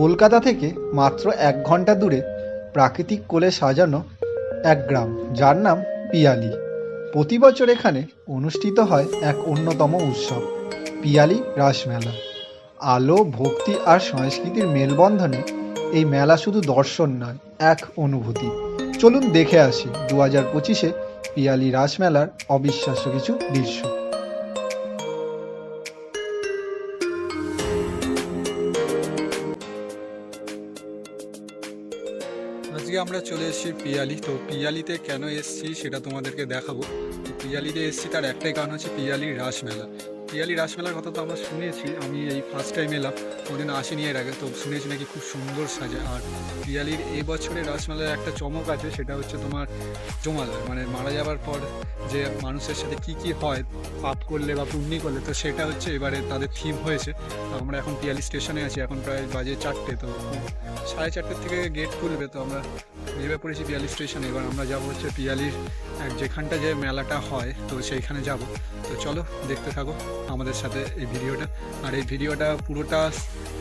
কলকাতা থেকে মাত্র এক ঘণ্টা দূরে প্রাকৃতিক কোলে সাজানো এক গ্রাম, যার নাম পিয়ালি। প্রতি বছর এখানে অনুষ্ঠিত হয় এক অন্যতম উৎসব, পিয়ালি রাসমেলা আলো, ভক্তি আর সংস্কৃতির মেলবন্ধনে এই মেলা শুধু দর্শন নয়, এক অনুভূতি। চলুন দেখে আসি দু হাজার পঁচিশে পিয়ালি রাসমেলার অবিশ্বাস্য কিছু দৃশ্য। আজকে আমরা চলে এসেছি পিয়ালি। তো পিয়ালিতে কেন এসেছি সেটা তোমাদেরকে দেখাবো। পিয়ালিতে এসেছি তার একটাই কারণ হচ্ছে পিয়ালি রাসমেলা। পিয়ালি রাসমেলার কথা তো আমরা শুনেছি, আমি এই ফার্স্ট টাইম এলাম। কোনোদিন আসেনি এর আগে। তো শুনেছি নাকি খুব সুন্দর সাজে। আর পিয়ালির এই বছরের রাসমেলার একটা চমক আছে, সেটা হচ্ছে তোমার জমালয়। মানে মারা যাওয়ার পর যে মানুষের সাথে কি কি হয়, পাপ করলে বা পুণ্যি করলে, তো সেটা হচ্ছে এবারে তাদের থিম হয়েছে। আমরা এখন পিয়ালি স্টেশনে আছি, এখন প্রায় বাজে চারটে, তো সাড়ে চারটের থেকে গেট খুলবে, তো আমরা নেমে পড়েছি পিয়ালি স্টেশনে। এবার আমরা যাব হচ্ছে পিয়ালির যেখানটা যে মেলাটা হয়, তো সেইখানে যাব। তো চলো দেখতে থাকো আমাদের সাথে এই ভিডিওটা। আর এই ভিডিওটা পুরোটা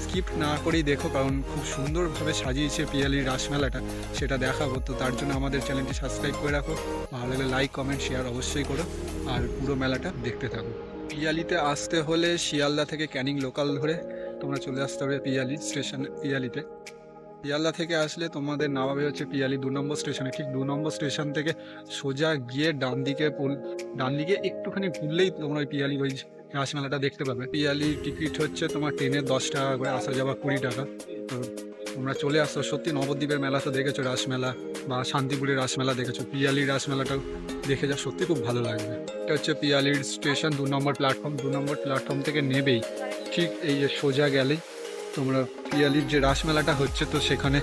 স্কিপ না করেই দেখো, কারণ খুব সুন্দরভাবে সাজিয়েছে পিয়ালির রাসমেলাটা, সেটা দেখাবো। তো তার জন্য আমাদের চ্যানেলটি সাবস্ক্রাইব করে রাখো। ভালো লাগলে লাইক কমেন্ট শেয়ার অবশ্যই করো। আর পুরো মেলাটা দেখতে থাকো। পিয়ালিতে আসতে হলে শিয়ালদা থেকে ক্যানিং লোকাল ধরে তোমরা চলে আসতে হবে পিয়ালি স্টেশন পিয়ালিতে। পিয়ালদা থেকে আসলে তোমাদের নামাবে হচ্ছে পিয়ালি দু নম্বর স্টেশনে ঠিক দু নম্বর স্টেশন থেকে সোজা গিয়ে ডান দিকে ডান দিকে একটুখানি ঘুরলেই তোমরা ওই পিয়ালি ওই রাসমেলাটা দেখতে পাবে। পিয়ালির টিকিট হচ্ছে তোমার ট্রেনের দশ টাকা করে, আসা যাওয়া কুড়ি টাকা। তো তোমরা চলে আসো, সত্যি নবদ্বীপের মেলা তো দেখেছ, রাসমেলা বা শান্তিপুরের রাসমেলা দেখেছ। পিয়ালির রাসমেলাটাও দেখে যা সত্যি খুব ভালো লাগবে। এটা হচ্ছে পিয়ালির স্টেশন, দু নম্বর প্ল্যাটফর্ম। দু নম্বর প্ল্যাটফর্ম থেকে নেবেই। ঠিক এই যে সোজা গেলেই তোমরা পিয়ালির যে রাসমেলাটা হচ্ছে, তো সেখানে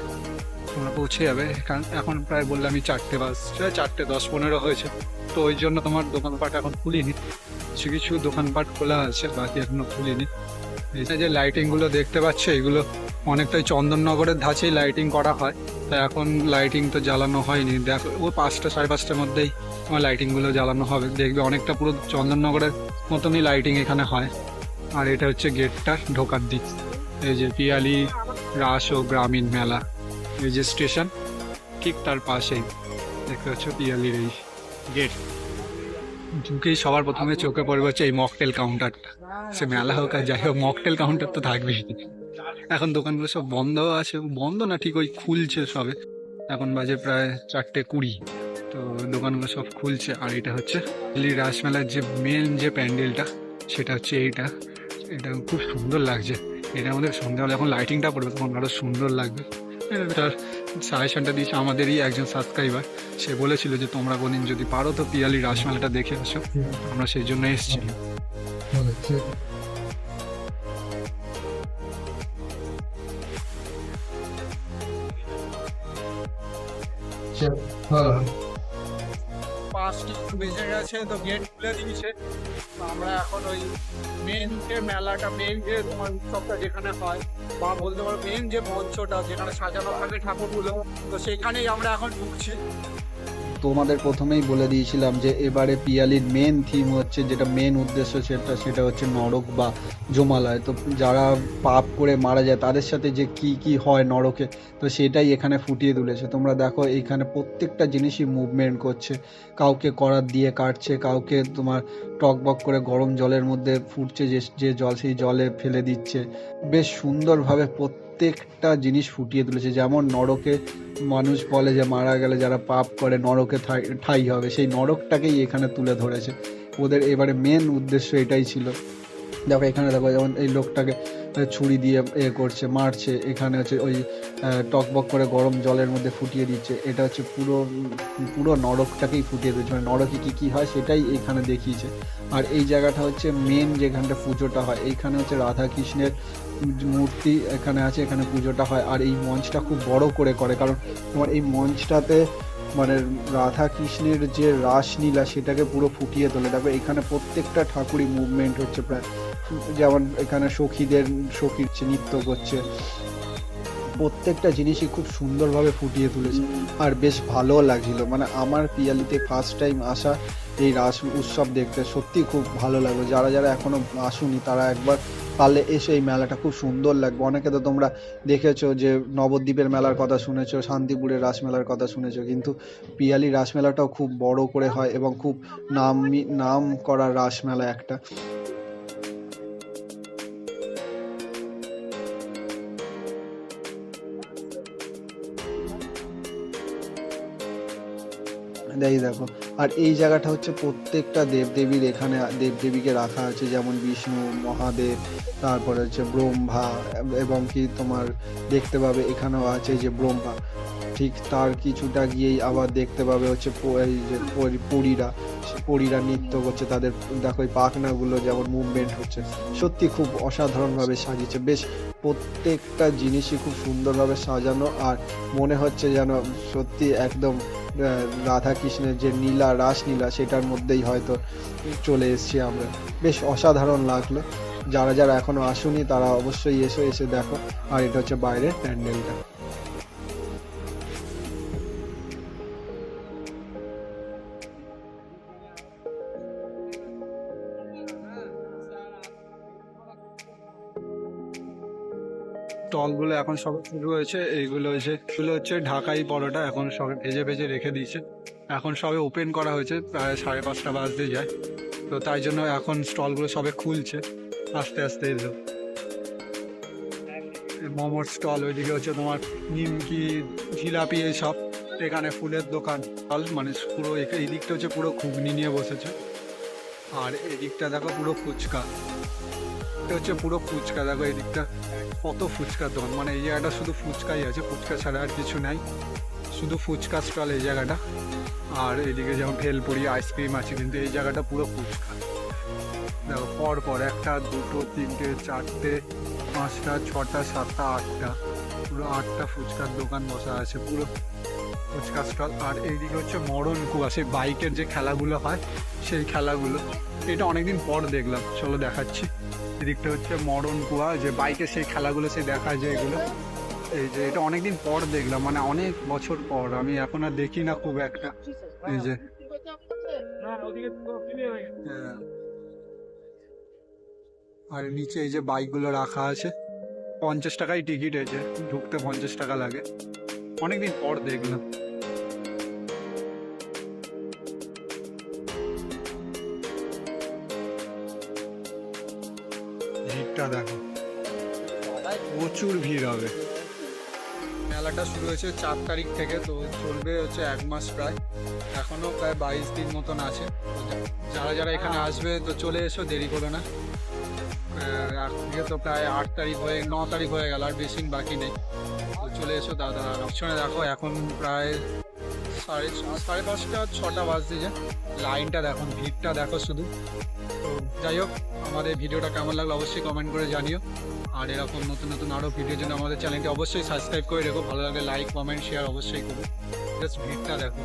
তোমরা পৌঁছে যাবে। কারণ এখন প্রায় বললাম আমি চারটে বাস চারটে দশ পনেরো হয়েছে। তো ওই জন্য তোমার দোকানপাট এখন খুলিনি। কিছু কিছু দোকানপাট খোলা আছে, বাকি এখনও খুলিনি। এই যে লাইটিংগুলো দেখতে পাচ্ছ, এগুলো অনেকটাই চন্দননগরের ধাঁচেই লাইটিং করা হয়। তাই এখন লাইটিং তো জ্বালানো হয়নি। দেখো, ও পাঁচটা সাড়ে পাঁচটার মধ্যেই তোমার লাইটিংগুলো জ্বালানো হবে। দেখবে অনেকটা পুরো চন্দননগরের মতনই লাইটিং এখানে হয়। আর এটা হচ্ছে গেটটা ঢোকার দিক। এই যে পিয়ালি, রাস ও গ্রামীণ মেলা। এই যে স্টেশন, ঠিক তার পাশেই। দেখতে পাচ্ছ পিয়ালির এই গেট। ঢুকেই সবার প্রথমে চোখে পড়বে হচ্ছে এই মকটেল কাউন্টারটা সে মেলা হোক আর যাই হোক মকটেল কাউন্টার তো থাকবেই। এখন দোকানগুলো সব বন্ধ আছে। বন্ধ না ঠিক ওই খুলছে সবে। এখন বাজে প্রায় চারটে কুড়ি। তো দোকানগুলো সব খুলছে। আর এটা হচ্ছে দিল্লি রাসমেলার যে মেন যে প্যান্ডেলটা সেটা হচ্ছে এইটা। এটা খুব সুন্দর লাগছে। এটা আমাদের সন্ধ্যাবেলা এখন লাইটিংটা পড়বে তখন আরও সুন্দর লাগবে। তার সাজেশনটা দিয়েছে আমাদেরই একজন সাবস্ক্রাইবার সে বলেছিল যে, তোমরা কোনদিন যদি পারো তো পিয়ালি রাসমেলাটা দেখে আসো। আমরা সেই জন্য এসেছি। পাঁচটি বেজে গেছে, তো গেট খুলে দিয়েছে। আমরা এখন ওই মেন যে মেলাটা মেন যে তোমার উৎসবটা যেখানে হয়, বা বলতে পারো মেন যে মঞ্চটা যেখানে সাজানো থাকে ঠাকুরগুলো, তো সেখানেই আমরা এখন ঢুকছি। তোমাদের প্রথমেই বলে দিয়েছিলাম যে এবারে পিয়ালির মেন থিম হচ্ছে যেটা মেন উদ্দেশ্য সেটা সেটা হচ্ছে নরক বা জমালয়। তো যারা পাপ করে মারা যায়, তাদের সাথে যে কি কি হয় নরকে, তো সেটাই এখানে ফুটিয়ে তুলেছে। তোমরা দেখো, এখানে প্রত্যেকটা জিনিসই মুভমেন্ট করছে। কাউকে করার দিয়ে কাটছে, কাউকে তোমার টকবক করে গরম জলের মধ্যে ফুটছে, যে যে জল সেই জলে ফেলে দিচ্ছে। বেশ সুন্দরভাবে প্রত্যেকটা জিনিস ফুটিয়ে তুলেছে। যেমন নরকে মানুষ বলে যে মারা গেলে যারা পাপ করে, নরকে ঠাই- হবে। সেই নরকটাকেই এখানে তুলে ধরেছে। ওদের এবারে মেন উদ্দেশ্য এটাই ছিল। দেখো এখানে দেখো যেমন এই লোকটাকে ছুরি দিয়ে এ করছে, মারছে, এখানে হচ্ছে ওই টকবক করে গরম জলের মধ্যে ফুটিয়ে দিচ্ছে। এটা হচ্ছে পুরো পুরো নরকটাকেই ফুটিয়ে দিচ্ছে। মানে নরকে কী কী হয় সেটাই এখানে দেখিয়েছে। আর এই জায়গাটা হচ্ছে মেন যেখানটা পুজোটা হয়, এইখানে হচ্ছে রাধা কৃষ্ণের মূর্তি এখানে আছে, এখানে পুজোটা হয়। আর এই মঞ্চটা খুব বড় করে করে, কারণ তোমার এই মঞ্চটাতে মানে রাধা কৃষ্ণের যে রাসলীলা সেটাকে পুরো ফুটিয়ে তোলে। তারপর এখানে প্রত্যেকটা ঠাকুরই মুভমেন্ট হচ্ছে প্রায়। যেমন এখানে সখীদের, সখীর নৃত্য করছে। প্রত্যেকটা জিনিসই খুব সুন্দরভাবে ফুটিয়ে তুলেছে। আর বেশ ভালোও লাগছিল। মানে আমার পিয়ালিতে ফার্স্ট টাইম আসা এই রাস উৎসব দেখতে সত্যি খুব ভালো লাগবে যারা যারা এখনও আসুনি, তারা একবার পারলে এসে, এই মেলাটা খুব সুন্দর লাগবে। অনেকে তো তোমরা দেখেছ যে নবদ্বীপের মেলার কথা শুনেছো, শান্তিপুরের রাসমেলার কথা শুনেছো, কিন্তু পিয়ালি রাসমেলাটাও খুব বড় করে হয় এবং খুব নামি, নাম করা রাসমেলা একটা। এই দেখো। আর এই জায়গাটা হচ্ছে প্রত্যেকটা দেবদেবীর এখানে দেবদেবীকে রাখা আছে, যেমন বিষ্ণু, মহাদেব, তারপরে হচ্ছে ব্রহ্মা, এবং কি তোমার দেখতে পাবে এখানেও আছে যে ব্রহ্মা। ঠিক তার কিছুটা গিয়েই আবার দেখতে পাবে হচ্ছে পরীরা। পরীরা নৃত্য করছে, তাদের দেখো এই পাখনাগুলো যেমন মুভমেন্ট হচ্ছে। সত্যি খুব অসাধারণভাবে সাজিয়েছে। বেশ প্রত্যেকটা জিনিসই খুব সুন্দরভাবে সাজানো, আর মনে হচ্ছে যেন সত্যি একদম রাধা কৃষ্ণের যে নীলা, রাসলীলা, সেটার মধ্যেই হয়তো চলে এসছি আমরা। বেশ অসাধারণ লাগল। যারা যারা এখনও আসুনি, তারা অবশ্যই এসো, এসে দেখো। আর এটা হচ্ছে বাইরের প্যান্ডেলটা। স্টলগুলো এখন সব শুরু হয়েছে, এইগুলো হচ্ছে এগুলো হচ্ছে ঢাকাই পরোটা, এখন সবে ভেজে ভেজে রেখে দিয়েছে। এখন সবে ওপেন করা হয়েছে, প্রায় সাড়ে পাঁচটা বাজতে যায়। তো তাই জন্য এখন স্টলগুলো সবে খুলছে, আস্তে আস্তে এলো মোমোর স্টল, ওইদিকে হচ্ছে তোমার নিমকি, জিলাপি এইসব এখানে ফুলের দোকান। স্টল মানে পুরো এই দিকটা হচ্ছে পুরো ঘুগনি নিয়ে বসেছে। আর এদিকটা দেখো পুরো ফুচকা। এটা হচ্ছে পুরো ফুচকা, দেখো এদিকটা কত ফুচকার দোকান। মানে এই জায়গাটা শুধু ফুচকাই আছে, ফুচকা ছাড়া আর কিছু নাই। শুধু ফুচকা স্টল এই জায়গাটা। আর এদিকে যেমন ভেলপুরি, আইসক্রিম আছে, কিন্তু এই জায়গাটা পুরো ফুচকা। দেখো, পর পর একটা, দুটো, তিনটে, চারটে, পাঁচটা, ছটা, সাতটা, আটটা। পুরো আটটা ফুচকার দোকান বসা আছে, পুরো ফুচকা স্টল। আর এইদিকে হচ্ছে মরণ কুয়া, সেই বাইকের যে খেলাগুলো হয়, সেই খেলাগুলো। এটা অনেকদিন পর দেখলাম, চলো দেখাচ্ছি। এদিকটা হচ্ছে মরণ কুয়া যে বাইকে সেই খেলাগুলো সেই দেখা যায় এগুলো। এই যে এটা অনেকদিন পর দেখলাম মানে অনেক বছর পর আমি এখন আর দেখি না খুব একটা। এই যে। হ্যাঁ। আর নিচে এই যে বাইকগুলো রাখা আছে পঞ্চাশ টাকায় টিকিট আছে ঢুকতে পঞ্চাশ টাকা লাগে। অনেকদিন পর দেখলাম। ভিড়টা দেখো। প্রচুর ভিড় হবে। মেলাটা শুরু হয়েছে চার তারিখ থেকে তো চলবে হচ্ছে এক মাস প্রায়। এখনও প্রায় বাইশ দিন মতন আছে। যারা যারা এখানে আসবে তো চলে এসো দেরি করো না। আজকে তো প্রায় আট তারিখ হয়ে ন তারিখ হয়ে গেল আর বেশি দিন বাকি নেই। তো চলে এসো দাদা অপশনে দেখো এখন প্রায় সাড়ে সাড়ে পাঁচটা, ছটা বাজতে যে। লাইনটা দেখো, ভিড়টা দেখো শুধু। তো যাই হোক, আমাদের ভিডিওটা কেমন লাগল অবশ্যই কমেন্ট করে জানিও। আর এরকম নতুন নতুন আরও ভিডিওর জন্য আমাদের চ্যানেলটি অবশ্যই সাবস্ক্রাইব করে রেখো। ভালো লাগলে লাইক কমেন্ট শেয়ার অবশ্যই করো। জাস্ট ভিড়টা দেখো।